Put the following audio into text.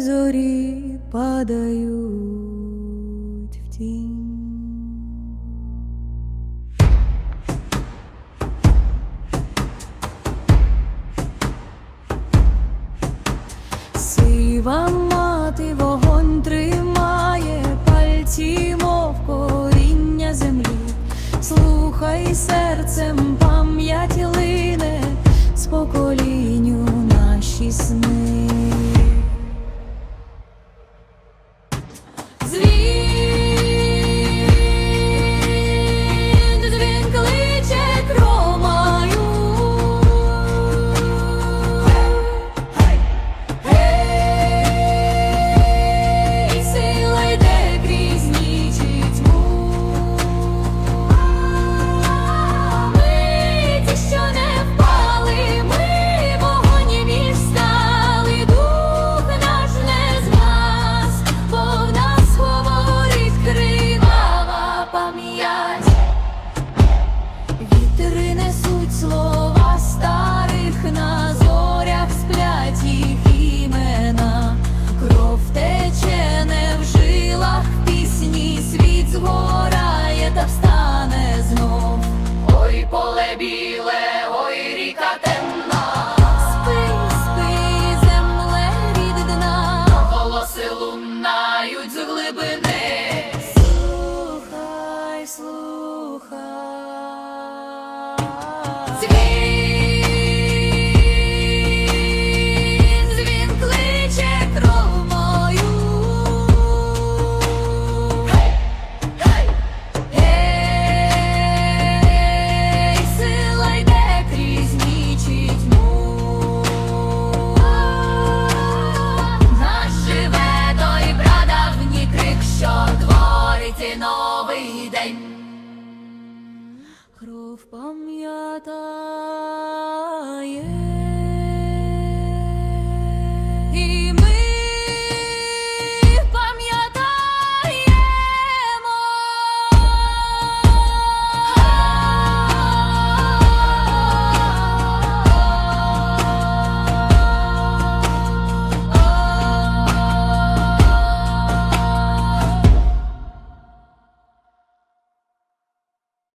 зорі падають в тінь. Сива мати вогонь тримає пальці, мов коріння землі, слухай серцем. ya